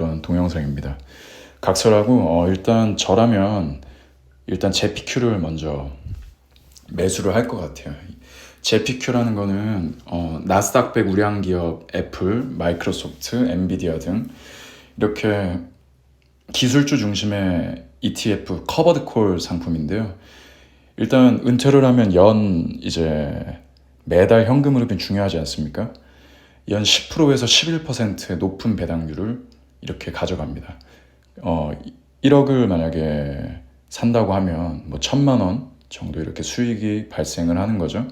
그런 동영상입니다. 각설하고 어, 일단 저라면 일단 JPQ를 먼저 매수를 할 것 같아요. JPQ라는 거는 어, 나스닥 100 우량 기업 애플, 마이크로소프트, 엔비디아 등 이렇게 기술주 중심의 ETF 커버드 콜 상품인데요. 일단 은퇴를 하면 연 이제 매달 현금 흐름이 중요하지 않습니까? 연 10%에서 11%의 높은 배당률을 이렇게 가져갑니다. 어, 1억을 만약에 산다고 하면 뭐 천만 원 정도 이렇게 수익이 발생을 하는 거죠.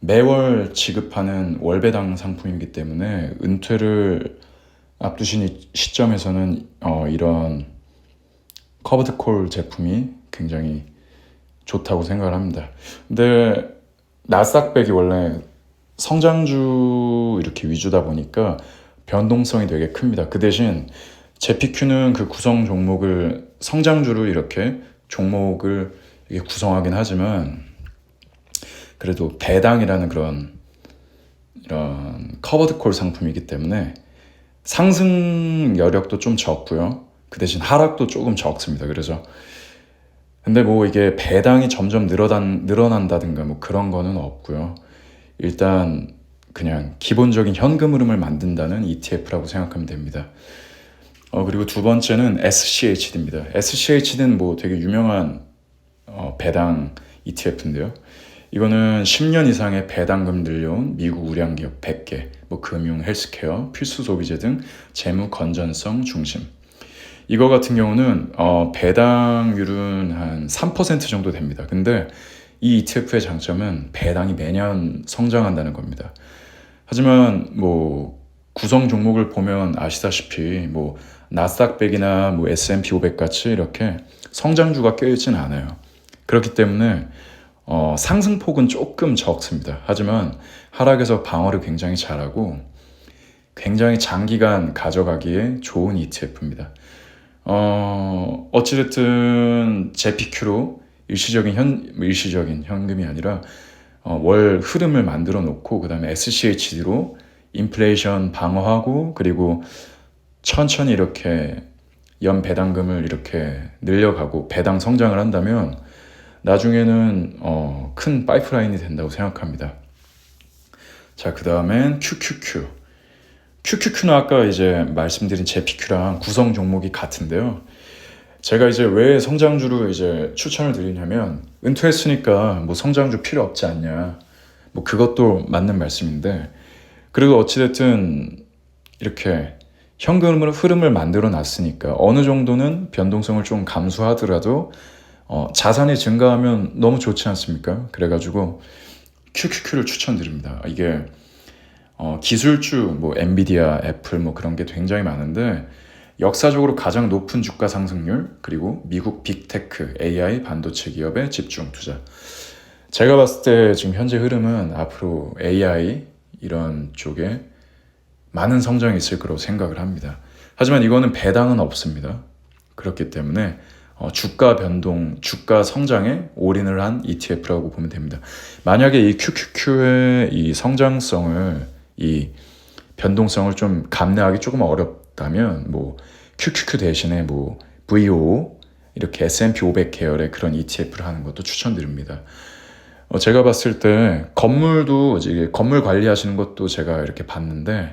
매월 지급하는 월배당 상품이기 때문에 은퇴를 앞두신 이 시점에서는 어, 이런 커버드 콜 제품이 굉장히 좋다고 생각을 합니다. 근데 나스닥백이 원래 성장주 이렇게 위주다 보니까 변동성이 되게 큽니다. 그 대신 JPQ는 그 구성 종목을 성장주로 이렇게 종목을 이게 구성하긴 하지만 그래도 배당이라는 그런 이런 커버드 콜 상품이기 때문에 상승 여력도 좀 적고요. 그 대신 하락도 조금 적습니다. 그래서 근데 뭐 이게 배당이 점점 늘어난, 늘어난다든가 뭐 그런 거는 없고요. 일단 그냥 기본적인 현금 흐름을 만든다는 ETF라고 생각하면 됩니다. 어, 그리고 두 번째는 SCHD입니다. SCHD는 뭐 되게 유명한 어, 배당 ETF인데요. 이거는 10년 이상의 배당금 늘려온 미국 우량 기업 100개, 뭐 금융, 헬스케어, 필수 소비재 등 재무 건전성 중심. 이거 같은 경우는 어, 배당률은 한 3% 정도 됩니다. 근데 이 ETF의 장점은 배당이 매년 성장한다는 겁니다. 하지만 뭐 구성 종목을 보면 아시다시피 뭐 나스닥 100이나 뭐 S&P 500 같이 이렇게 성장주가 껴있지는 않아요. 그렇기 때문에 어, 상승폭은 조금 적습니다. 하지만 하락에서 방어를 굉장히 잘하고 굉장히 장기간 가져가기에 좋은 ETF입니다. 어, 어찌됐든 JPQ로 일시적인 현, 일시적인 현금이 아니라 어, 월 흐름을 만들어 놓고 그 다음에 SCHD로 인플레이션 방어하고 그리고 천천히 이렇게 연 배당금을 이렇게 늘려가고 배당 성장을 한다면 나중에는 어, 큰 파이프라인이 된다고 생각합니다. 자, 그 다음엔 QQQ. QQQ는 아까 이제 말씀드린 JPQ랑 구성 종목이 같은데요. 제가 이제 왜 성장주로 이제 추천을 드리냐면 은퇴했으니까 뭐 성장주 필요 없지 않냐. 뭐 그것도 맞는 말씀인데 그리고 어찌됐든 이렇게 현금으로 흐름을 만들어 놨으니까 어느 정도는 변동성을 좀 감수하더라도 어, 자산이 증가하면 너무 좋지 않습니까? 그래가지고 QQQ를 추천드립니다. 이게 어, 기술주 뭐 엔비디아, 애플 뭐 그런 게 굉장히 많은데 역사적으로 가장 높은 주가 상승률 그리고 미국 빅테크 AI 반도체 기업에 집중 투자. 제가 봤을 때 지금 현재 흐름은 앞으로 AI 이런 쪽에 많은 성장이 있을 거라고 생각을 합니다. 하지만 이거는 배당은 없습니다. 그렇기 때문에 어, 주가 변동, 주가 성장에 올인을 한 ETF라고 보면 됩니다. 만약에 이 QQQ의 이 성장성을 이 변동성을 좀 감내하기 조금 어렵 다면 뭐 QQQ 대신에 뭐 VO 이렇게 S&P 500 계열의 그런 ETF를 하는 것도 추천드립니다. 어, 제가 봤을 때 건물도 이제 건물 관리하시는 것도 제가 이렇게 봤는데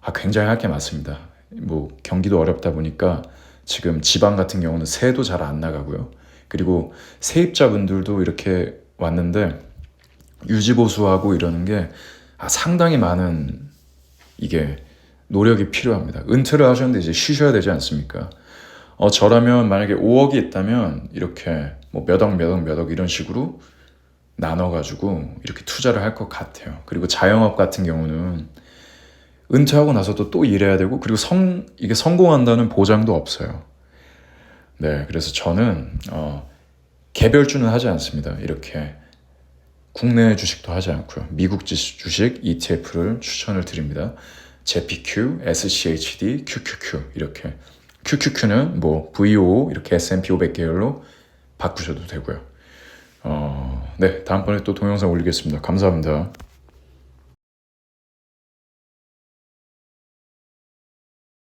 아, 굉장히 할 게 많습니다. 뭐 경기도 어렵다 보니까 지금 지방 같은 경우는 세도 잘 안 나가고요. 그리고 세입자분들도 이렇게 왔는데 유지보수하고 이러는 게 아, 상당히 많은 이게 노력이 필요합니다. 은퇴를 하셨는데 이제 쉬셔야 되지 않습니까? 어, 저라면 만약에 5억이 있다면 이렇게 뭐 몇 억, 몇 억, 몇억 이런 식으로 나눠가지고 이렇게 투자를 할 것 같아요. 그리고 자영업 같은 경우는 은퇴하고 나서도 또 일해야 되고 그리고 성 이게 성공한다는 보장도 없어요. 네, 그래서 저는 어, 개별주는 하지 않습니다. 이렇게 국내 주식도 하지 않고요. 미국 주식 ETF를 추천을 드립니다. JPQ, SCHD, QQQ 이렇게 QQQ는 뭐 VO 이렇게 S&P 500 계열로 바꾸셔도 되고요. 어, 네, 다음번에 또 동영상 올리겠습니다. 감사합니다.